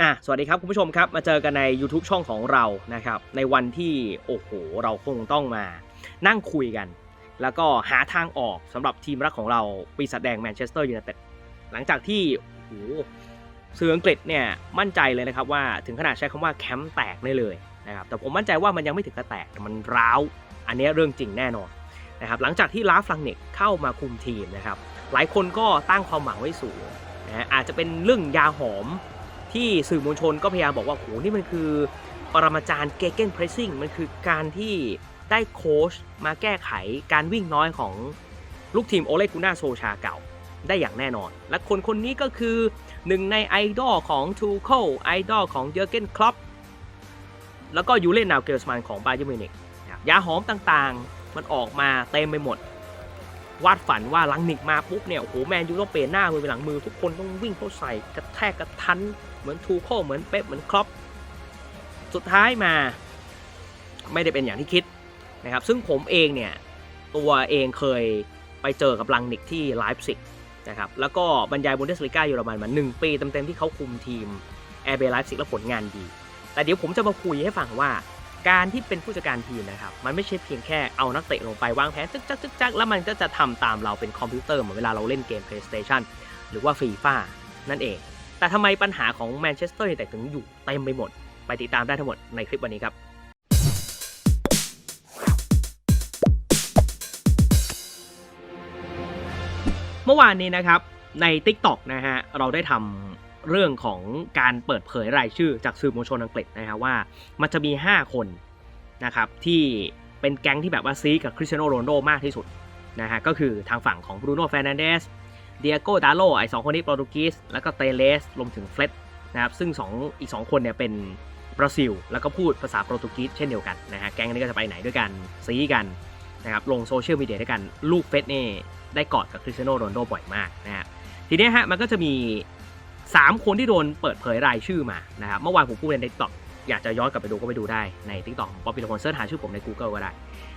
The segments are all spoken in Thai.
อะสวัสดีครับคุณผู้ชมครับ มาเจอกันใน YouTube ช่องของเรานะครับ ในวันที่โอ้โหเราคงต้องมานั่งคุยกัน แล้วก็หาทางออกสำหรับทีมรักของเราปีศาจแดงแมนเชสเตอร์ยูไนเต็ดหลังจากที่โอ้โหสื่ออังกฤษเนี่ยมั่นใจเลยนะครับว่าถึงขนาดใช้คำว่าแคมป์แตกได้เลยนะครับแต่ผมมั่นใจว่ามันยังไม่ถึงกับแตกแต่มันร้าวอันนี้เรื่องจริงแน่นอนนะครับหลังจากที่ลาฟลังเน็กเข้ามาคุมทีมนะครับหลายคนก็ตั้งความหวังไว้สูงนะฮะอาจจะเป็นเรื่องยาหอม ที่สื่อมวลชนก็พยายามบอกว่าโหนี่มันคือปรมาจารย์เกเกนเพรสซิ่งมันคือการที่ได้โค้ชมาแก้ไขการวิ่งน้อยของลูกทีมโอเลกุน่าโซชาเก่าได้อย่างแน่นอน และคนคนนี้ก็คือหนึ่งในไอดอลของทูเคิลไอดอลของเยอร์เกนคลอปแล้วก็ยูเลนนาวเกลสมันของบาเยอร์มิวนิกยาหอมต่างๆ มันออกมาเต็มไปหมด วาดฝันว่าลังนิกมาปุ๊บเนี่ยโอ้โหแมนยูต้องเปลี่ยนหน้ามือเป็นหลังมือ ทุกคนต้องวิ่งเข้าใส่กระแทกกระทัน เหมือนทูโคเหมือนเป๊ปเหมือนครอปสุดท้ายมาไม่ได้เป็นอย่างที่คิดนะครับ ซึ่งผมเองเนี่ย ตัวเองเคยไปเจอกับลังนิกที่ไลฟ์ซิกนะครับ แล้วก็บรรยายบุนเดสลิก้าเยอรมันมา1ปีเต็มๆที่เขาคุมทีมแอร์เบย์ไลฟ์ซิกแล้วผลงานดี แต่เดี๋ยวผมจะมาคุยให้ฟังว่า การที่เป็นผู้จัดการทีมนะครับ มันไม่ใช่เพียงแค่เอานักเตะลงไปวางแผนจึ๊กจักจึ๊กจักแล้วมันก็จะทำตามเราเป็นคอมพิวเตอร์เหมือนเวลาเราเล่นเกม PlayStation หรือว่าฟีฟ่านั่นเอง แต่ทำไมปัญหาของแมนเชสเตอร์ยูไนเต็ดถึงอยู่เต็มไปหมด ไปติดตามได้ทั้งหมดในคลิปวันนี้ครับเมื่อวานนี้นะครับใน TikTok นะฮะเราได้ทำเรื่องของการเปิดเผยรายชื่อจากสื่อมวลชนอังกฤษนะฮะว่ามันจะมี 5 คนนะครับที่เป็นแก๊งที่แบบว่าซีกับคริสเตียโนโรนลโดมากที่สุดนะฮะก็คือทางฝั่งของบรูโน่ f ฟ r น a นเดส เดียโกดาโลไอสองคนนี้โปรตุเกสแล้วก็เตเลสรวมถึงเฟล็ดนะครับซึ่งสองอีก 2 คนเนี่ยเป็นบราซิล แล้วก็พูดภาษาโปรตุเกสเช่นเดียวกันนะฮะแก๊งนี้ก็จะไปไหนด้วยกันซีกันนะครับลงโซเชียลมีเดียด้วยกันลูกเฟสนี่ได้กอดกับคริสเตียโนโรนโดบ่อยมากนะฮะทีนี้ฮะมันก็จะมี 3 คนที่โดนเปิดเผยรายชื่อมานะครับเมื่อวานผมพูดใน TikTok อยากจะย้อนกลับไปดูก็ไปดูได้ใน TikTok ของป๊อปปี้ละคนเสิร์ชหาชื่อผมใน Google ก็ได้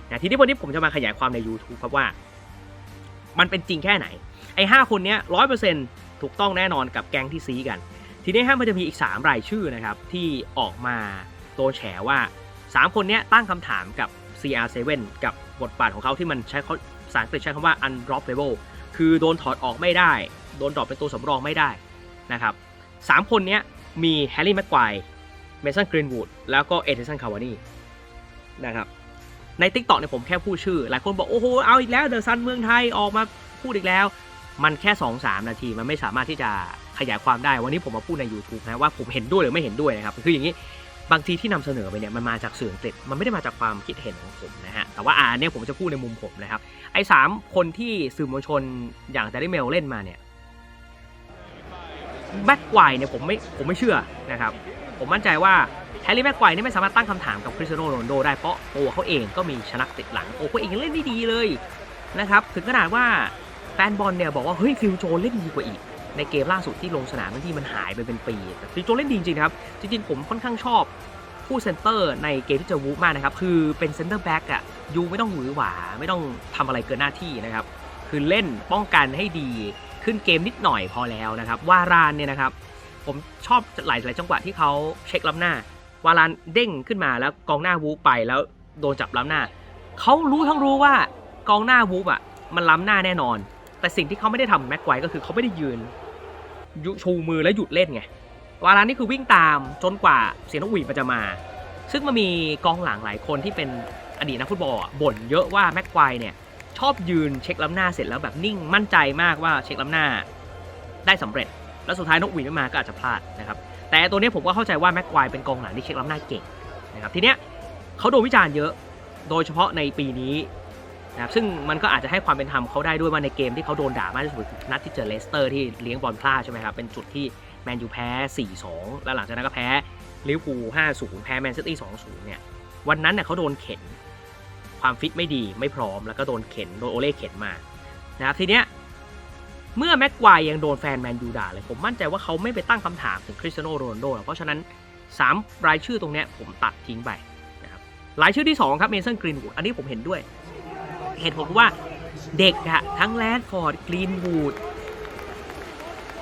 นะทีนี้วันนี้ผมจะมาขยายความใน YouTube ครับว่า มันเป็นจริงแค่ไหน ไอ้ห้าคนเนี้ยร้อยเปอร์เซ็นต์ถูกต้องแน่นอนกับแก๊งที่ซีกัน ทีนี้ฮะมันจะมีอีก 3 รายชื่อนะครับ ที่ออกมาโตแฉว่า 3 คนเนี้ยตั้งคำถามกับ CR7 กับบทบาทของเขาที่มันใช้เขาภาษาอังกฤษใช้คำว่า undroppable คือโดนถอดออกไม่ได้ โดนดรอปเป็นตัวสำรองไม่ได้นะครับสามคนเนี้ยมีแฮร์รี่แม็กควายเมสันกรีนวูดแล้วก็เอเดสันคาวานีนะครับใน t ิ k t o k เนี่ยผมแค่พูดชื่อ หลายคนบอก โอ้โห เอาอีกแล้วเดอะซันเมืองไทยออกมาพูดอีกแล้ว มันแค่ 2-3 นาทีมันไม่สามารถที่จะขยายความได้ วันนี้ผมมาพูดใน YouTube นะว่าผมเห็นด้วยหรือไม่เห็นด้วยนะครับคืออย่างนี้บางทีที่นำเสนอไปเนี่ยมันมาจากสื่ออังกฤษมันไม่ได้มาจากความคิดเห็นของผมนะฮะแต่ว่าอ่าเนี่ยผมจะพูดในมุมผมนะครับไอ้สามคนที่สื่อมวลชนอย่างแต่ได้เมลเล่นมาเนี่ยแบ็กไกวเนี่ยผมไม่ผมไม่เชื่อนะครับผมมั่นใจว่าแฮร์รี่แม็กไกวนี่ไม่สามารถตั้งคำถามกับคริสเตียโนโรนโดได้เพราะตัวเขาเองก็มีชนักติดหลังโอ้เขาเองเล่นได้ดีเลยนะครับถึงขนาดว่า แฟนบอลเนี่ยบอกว่าเฮ้ยฟิลโจเล่นดีกว่าอีก ในเกมล่าสุดที่ลงสนามที่มันหายไปเป็นปีแต่ฟิลโจเล่นดีจริงๆครับ จริงๆผมค่อนข้างชอบผู้เซนเตอร์ในเกมที่เจอวูฟมากนะครับ คือเป็นเซนเตอร์แบ็กอะยูไม่ต้องหวือหวา ไม่ต้องทำอะไรเกินหน้าที่นะครับ คือเล่นป้องกันให้ดีขึ้นเกมนิดหน่อยพอแล้วนะครับ วารานเนี่ยนะครับ ผมชอบหลายหลายจังหวะที่เขาเช็คล้ำหน้า วาลานเด้งขึ้นมาแล้วกองหน้าวูบไปแล้วโดนจับล้ำหน้า เขารู้ทั้งรู้ว่ากองหน้าวูบอะมันล้ำหน้าแน่นอน แต่สิ่งที่เขาไม่ได้ทำแม็กไกวก็คือเขาไม่ได้ยืนยุชูมือแล้วหยุดเล่นไงวาลานี่คือวิ่งตามจนกว่าเสียงนกหวีดมันจะมา ซึ่งมันมีกองหลังหลายคนที่เป็นอดีตนักฟุตบอลบ่นเยอะว่าแม็กไกวเนี่ยชอบยืนเช็คล้ำหน้าเสร็จแล้วแบบนิ่งมั่นใจมากว่าเช็คล้ำหน้าได้สำเร็จ แล้วสุดท้ายนกหวีดไม่มาก็อาจจะพลาดนะครับแต่ตัวนี้ผมก็เข้าใจว่าแม็กควเป็นกองหลังที่เช็คล้ำหน้าเก่งนะครับทีเนี้ยเขาโดนวิจารณ์เยอะ โดยเฉพาะในปีนี้ นะครับซึ่งมันก็อาจจะให้ความเป็นธรรมเขาได้ด้วยว่าในเกมที่เขาโดนด่ามากที่สุดนัดที่เจอเลสเตอร์ที่เลี้ยงบอลพลาดใช่ไหมครับเป็นจุดที่แมนยูแพ้ 4-2 แล้วหลังจากนั้นก็แพ้ลิเวอร์พูล5-0 แพ้แมนซิตี้ 2-0 เนี่ยวันนั้นเนี่ยเขาโดนเข็น ความฟิตไม่ดีไม่พร้อมแล้วก็โดนเข็นโดนโอเล่เข็นมานะครับทีเนี้ยเมื่อแม็กควายยังโดนแฟนแมนยูด่าเลย ผมมั่นใจว่าเขาไม่ไปตั้งคำถามถึงคริสเตียโนโรนโดหรอกเพราะฉะนั้น 3 รายชื่อตรงเนี้ยผมตัดทิ้งไปนะครับรายชื่อที่ 2 ครับเมสันกรีนวูดอันนี้ผมเห็นด้วย เหตุผลว่าเด็กอะทั้งแรดฟอร์ดกรีนวูด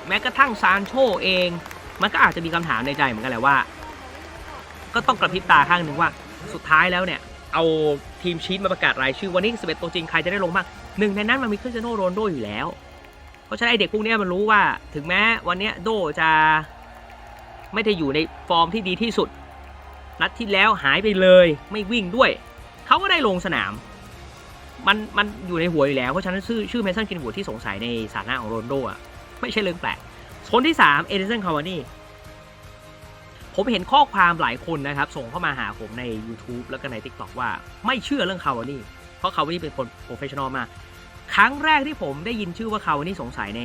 แม้กระทั่งซานโชเอง มันก็อาจจะมีคำถามในใจเหมือนกันแหละว่า ก็ต้องกระพริบตาข้างหนึ่งว่า สุดท้ายแล้วเนี่ย เอาทีมชีตมาประกาศรายชื่อวันนี้11ตัวจริงใครจะได้ลงบ้างหนึ่งในนั้นมันมีคริสเตียโนโรนโดอยู่แล้ว เพราะฉะนั้นไอเด็กพวกนี้มันรู้ว่าถึงแม้วันนี้โดจะไม่ได้อยู่ในฟอร์มที่ดีที่สุด นัดที่แล้วหายไปเลยไม่วิ่งด้วย เขาก็ได้ลงสนาม มันมันอยู่ในหัวอยู่แล้ว เพราะฉะนั้นชื่อชื่อเมสันกินบูดที่สงสัยในสถานะของโรนลโดอะไม่ใช่เรื่องแปลกคนที่ 3 เอเดนสันคาวานี่ผมเห็นข้อความหลายคนนะครับ ส่งเข้ามาหาผมใน YouTube แล้วก็ใน TikTok ว่าไม่เชื่อเรื่องคาวานี่เพราะคาวานี่เป็นคนโปรเฟชชั่นอลมากครั้งแรกที่ผมได้ยินชื่อว่าคาวานี่สงสัยใน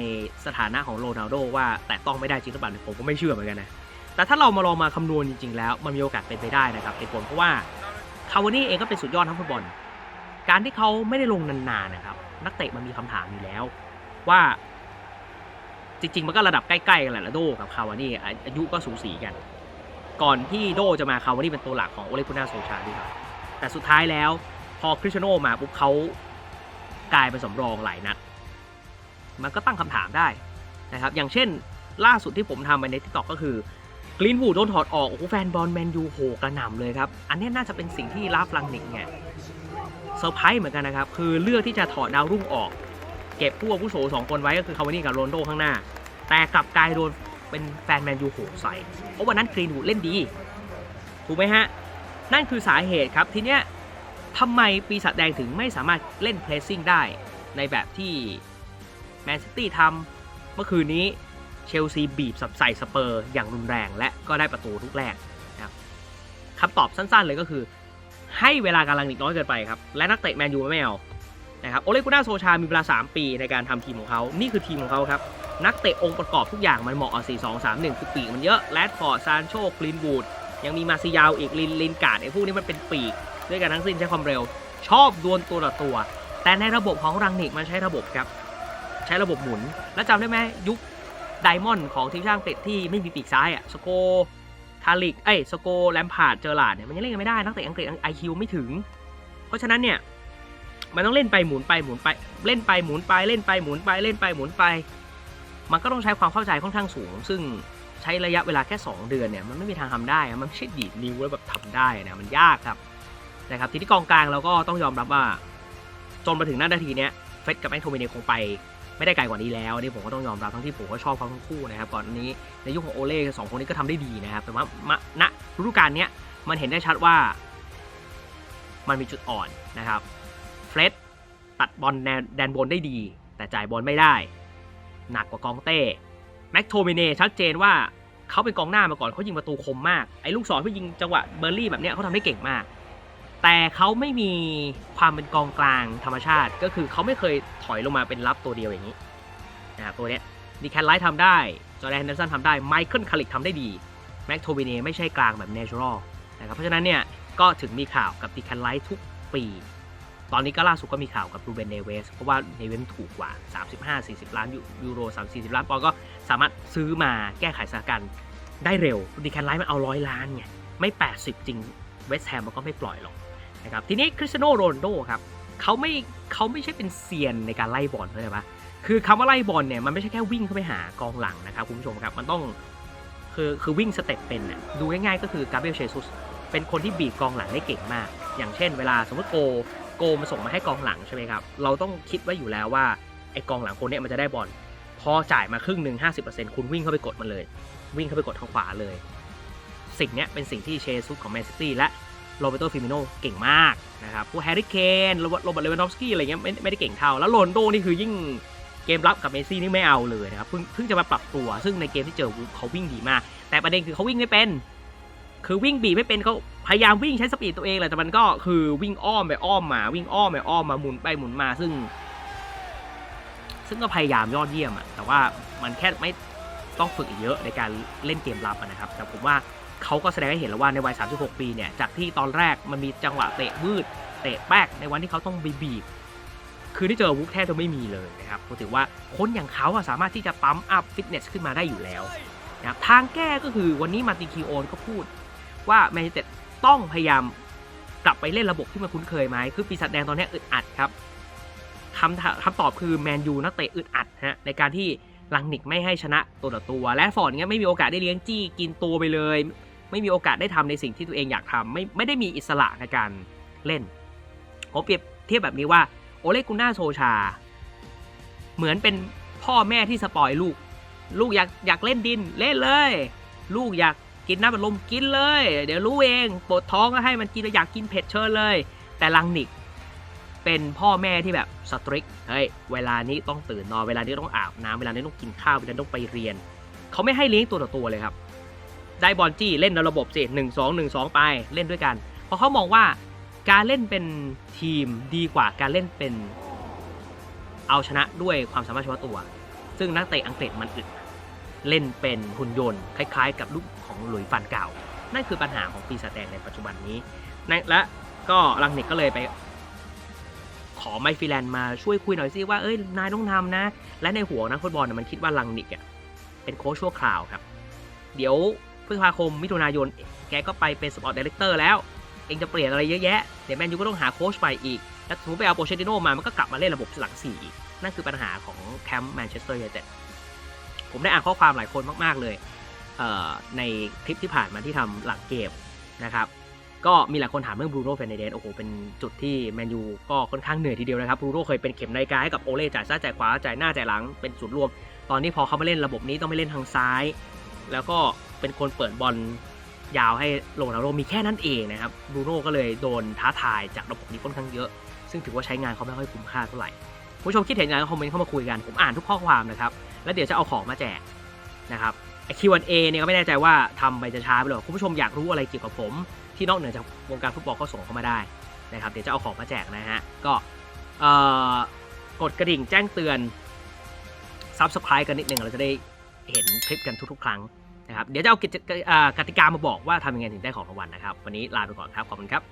สถานะของโรนัลโดว่าแต่ต้องไม่ได้จริงหรือเปล่าผมก็ไม่เชื่อเหมือนกันนะแต่ถ้าเรามาลองมาคำนวณจริงๆแล้ว มันมีโอกาสเป็นไปได้นะครับเหตุผลเพราะว่าคาวานี่เองก็เป็นสุดยอดทั้งฟุตบอล การที่เขาไม่ได้ลงนานๆนะครับ นักเตะมันมีคำถามอยู่แล้ว ว่า จริง ๆ มันก็ระดับใกล้ๆกันแหละโดกับคาวานี่อายุก็สูสีกัน ก่อนที่โดจะมาคาวานี่เป็นตัวหลักของโอเลกุน่าโซชาด้วยครับแต่สุดท้ายแล้ว พอคริสเตียโนมาปุ๊บเขากลายเป็นสำรองหลายนัดมันก็ตั้งคำถามได้นะครับ อย่างเช่น ล่าสุดที่ผมทำไปในทิกตอกก็คือกรีนวูดโดนถอดออกโอ้โหแฟนบอลแมนยูโหกระหน่ำเลยครับ อันนี้น่าจะเป็นสิ่งที่ลาฟลังนิกเนี่ย ซอร์ไพรส์เหมือนกันนะครับ คือเลือกที่จะถอดดาวรุ่งออก เก็บผู้อาวุโสสองคนไว้ก็คือคาวานี่กับโรนโดข้างหน้า แต่กลับกลายโดนเป็นแฟนแมนยูโหใส่ เพราะวันนั้นกรีนวูดเล่นดี ถูกไหมฮะ นั่นคือสาเหตุครับ ทีเนี้ยทำไมปีศาจแดงถึงไม่สามารถเล่นเพรสซิ่งได้ ในแบบที่แมนซิตี้ทำเมื่อคืนนี้เชลซีบีบใส่สเปอร์อย่างรุนแรงและก็ได้ประตูทุกแรกนะครับคำตอบสั้นๆเลยก็คือ ให้เวลากำลังนิกน้อยเกินไปครับ และนักเตะแมนยูไม่เอานะครับโอเลกุน่าโซชามีเวลา 3 ปีในการทำทีมของเขา นี่คือทีมของเขาครับ นักเตะองค์ประกอบทุกอย่างมันเหมาะกับ4 2 3 1 คือปีกมันเยอะแรดฟอร์ดซานโชกรีนบูดยังมีมาซิยาวอีกลินลินการ์ดไอ้พวกนี้มันเป็นปีก ด้วยกันทั้งสิ้นใช้ความเร็ว ชอบดวลตัวต่อตัว แต่ในระบบของรังนิกมันใช้ระบบครับ ใช้ระบบหมุน แล้วจำได้ไหมยุคไดมอนด์ของทีมชาติอังกฤษที่ไม่มีปีกซ้ายอะสโก คาลิก เอ้ยสโกแลมพาร์ดเจอร์ลาดเนี่ยมันยังเล่นกันไม่ได้นักเตะอังกฤษไอคิวไม่ถึง เพราะฉะนั้นเนี่ยมันต้องเล่นไปหมุนไปหมุนไปเล่นไปหมุนไปเล่นไปหมุนไปเล่นไปหมุนไป มันก็ต้องใช้ความเข้าใจค่อนข้างสูง ซึ่งใช้ระยะเวลาแค่ 2 เดือนเนี่ยมันไม่มีทางทำได้ มันไม่ใช่ดีดนิ้วแล้วแบบทำได้นะมันยากครับนะครับทีนี้กองกลางเราก็ต้องยอมรับว่า จนมาถึงหน้านาทีเนี้ยเฟดกับแมคโทมิเนคงไป ไม่ได้ไกลกว่านี้แล้วนี่ผมก็ต้องยอมรับทั้งที่ผมก็ชอบเขาทั้งคู่นะครับก่อนนี้ในยุคของโอเล่สองคนนี้ก็ทำได้ดีนะครับแต่ว่ามาณฤดูกาลนี้มันเห็นได้ชัดว่า มันมีจุดอ่อนนะครับเฟรดตัดบอลแดนบนได้ดี แต่จ่ายบอลไม่ได้ หนักกว่ากองเต้แม็กโทมิเน่ชัดเจนว่าเขาเป็นกองหน้ามาก่อนเขายิงประตูคมมากไอ้ลูกศรที่ยิงจังหวะเบอร์รี่แบบเนี้ยเขาทำได้เก่งมาก แต่เขาไม่มีความเป็นกองกลางธรรมชาติ ก็คือเขาไม่เคยถอยลงมาเป็นรับตัวเดียวอย่างนี้นะครับตัวเนี้ยดีแคนไลท์ทำได้ จอร์แดนเฮนเดอร์สันทำได้ไมเคิลคาริกทำได้ดี แม็กโทวิเน่ไม่ใช่กลางแบบเนเชอรัลนะครับเพราะฉะนั้นเนี่ยก็ถึงมีข่าวกับดีแคนไลท์ทุกปี ตอนนี้ก็ล่าสุดก็มีข่าวกับรูเบนเนเวส เพราะว่าเนเวสถูกกว่า 35-40 ล้านยูโร3-40 ล้านปอนด์ก็สามารถซื้อมาแก้ไขสถานการณ์ได้เร็วดีแคนไลท์มันเอาร้อยล้านไงไม่ 80 จริงเวสแฮมมันก็ไม่ปล่อยหรอก นะครับทีนี้คริสเตียโนโรนโดครับเขาไม่เขาไม่ใช่เป็นเซียนในการไล่บอลเข้าใจปะคือคำว่าไล่บอลเนี่ยมันไม่ใช่แค่วิ่งเข้าไปหากองหลังนะครับคุณผู้ชมครับมันต้องคือคือวิ่งสเต็ปเป็นน่ะดูง่ายๆก็คือกาเบรียลเชซุสเป็นคนที่บีบกองหลังได้เก่งมาก อย่างเช่น เวลาสมมติโกโกมาส่งมาให้กองหลังใช่ไหมครับเราต้องคิดไว้อยู่แล้วว่าไอกองหลังคนเนี้ยมันจะได้บอลพอจ่ายมาครึ่งหนึ่ง50%คุณวิ่งเข้าไปกดมันเลย วิ่งเข้าไปกดทางขวาเลย สิ่งเนี้ยเป็นสิ่งที่เชซุสของแมนซิตี้และ โรเบโตฟิมิโนเก่งมากนะครับพวกแฮร์รี่เคนโรเบิร์ตโรเบิร์ตเลวานดอฟสกี้อะไรเงี้ยไม่ไม่ได้เก่งเท่า แล้วโรนโดนี่คือยิ่งเกมรับกับเมซี่นี่ไม่เอาเลยนะครับเพิ่งเพิ่งจะมาปรับตัว ซึ่งในเกมที่เจอวูฟเขาวิ่งดีมาก แต่ประเด็นคือเขาวิ่งไม่เป็น คือวิ่งบีบไม่เป็นเขาพยายามวิ่งใช้สปีดตัวเองแหละแต่มันก็คือวิ่งอ้อมไปอ้อมมา วิ่งอ้อมไปอ้อมมาหมุนไปหมุนมาซึ่ง ซึ่งก็พยายามยอดเยี่ยมอะแต่ว่ามันแค่ไม่ต้องฝึกอีกเยอะในการเล่นเกมรับนะครับ แต่ผมว่า เขาก็แสดงให้เห็นแล้วว่าในวัย 36 ปีเนี่ย จากที่ตอนแรกมันมีจังหวะเตะวืด เตะแป๊กในวันที่เขาต้องบีบีบคือที่เจอวุกแทบจะไม่มีเลยนะครับผมถือว่าคนอย่างเขาอะสามารถที่จะปั๊มอัพฟิตเนสขึ้นมาได้อยู่แล้วนะครับทางแก้ก็คือวันนี้มาติคิโอนก็พูดว่าแมนยูเต็ดต้องพยายามกลับไปเล่นระบบที่มันคุ้นเคยไหมคือปีศาจแดงตอนนี้อึดอัดครับคำคำตอบคือแมนยูนักเตะอึดอัดฮะในการที่ลังนิกไม่ให้ชนะตัวต่อตัว และฟอร์ดเงี้ยไม่มีโอกาสได้เลี้ยงจี้กินตัวไปเลย ไม่มีโอกาสได้ทำในสิ่งที่ตัวเองอยากทำไม่ไม่ได้มีอิสระในการเล่นผมเปรียบเทียบแบบนี้ว่าโอเลกุน่าโซชา เหมือนเป็นพ่อแม่ที่สปอยลูก ลูกอยากอยากเล่นดินเล่นเลย ลูกอยากกินน้ำบัดลมกินเลย เดี๋ยวรู้เองปวดท้องก็ให้มันกินอยากกินเผ็ดเชิญเลย แต่ลังนิกเป็นพ่อแม่ที่แบบสตริกเฮ้ยเวลานี้ต้องตื่นนอนเวลานี้ต้องอาบน้ำเวลานี้ต้องกินข้าวเวลานี้ต้องไปเรียน เขาไม่ให้เลี้ยงตัวต่อตัวเลยครับ ได้บอลจี้เล่นในระบบสิหนึ่งสองหนึ่งสองไปเล่นด้วยกัน เพราะเขามองว่าการเล่นเป็นทีมดีกว่าการเล่นเป็นเอาชนะด้วยความสามารถเฉพาะตัว ซึ่งนักเตะอังกฤษมันอึดเล่นเป็นหุ่นยนต์คล้ายๆ กับลูกของหลุยส์ฟันเก่า นั่นคือปัญหาของปีศาจแดงในปัจจุบันนี้ และก็ลังนิกก็เลยไป ขอไมค์ฟรีแลนด์มาช่วยคุยหน่อยสิว่าเอ้ยนายต้องทำนะ และในหัวนักฟุตบอลมันคิดว่าลังนิกอะเป็นโค้ชชั่วคราวครับ เดี๋ยว พฤษภาคมมิถุนายน แกก็ไปเป็นสปอร์ตดีเลกเตอร์แล้ว เองจะเปลี่ยนอะไรเยอะแยะ เดี๋ยวแมนยูก็ต้องหาโค้ชใหม่อีก แล้วสมมติไปเอาโปเชติโนมา มันก็กลับมาเล่นระบบหลังสี่อีก นั่นคือปัญหาของแคมป์แมนเชสเตอร์ยูไนเต็ดผมได้อ่านข้อความหลายคนมาก ๆ เลยเในคลิปที่ผ่านมาที่ทำหลังเกมนะครับ ก็มีหลายคนถามเรื่องบรูโน่เฟรนเดสโอ้โห เป็นจุดที่แมนยูก็ค่อนข้างเหนื่อยทีเดียวนะครับ บรูโน่เคยเป็นเข็มนาฬิกาให้กับโอเล่จ่ายซ้ายจ่ายขวาจ่ายหน้าจ่ายหลังเป็นศูนย์รวม ตอนนี้พอเขามาเล่นระบบนี้ต้องไปเล่นทางซ้าย แล้วก็ เป็นคนเปิดบอลยาวให้โรนัลโดมีแค่นั้นเองนะครับบรูโน่ก็เลยโดนท้าทายจากระบบนี้ค่อนข้างเยอะ ซึ่งถือว่าใช้งานเขาไม่ค่อยคุ้มค่าเท่าไหร่ผู้ชมคิดเห็นยังไงคอมเมนต์เข้ามาคุยกัน ผมอ่านทุกข้อความนะครับ แล้วเดี๋ยวจะเอาของมาแจกนะครับไอ Q&A เอเนี่ยก็ไม่แน่ใจว่าทำไปจะช้าไปหรือว่าคุณผู้ชมอยากรู้อะไรเกี่ยวกับผม ที่นอกเหนือจากวงการฟุตบอลก็ส่งเข้ามาได้นะครับเดี๋ยวจะเอาของมาแจกนะฮะก็กดกระดิ่งแจ้งเตือน Subscribe กันนิดหนึ่งเราจะได้เห็นคลิปกันทุกๆ ครั้ง นะครับเดี๋ยวจะเอากิจอ่ากติกามาบอกว่าทำยังไงถึงได้ของรางวัลนะครับ วันนี้ลาไปก่อนครับขอบคุณครับ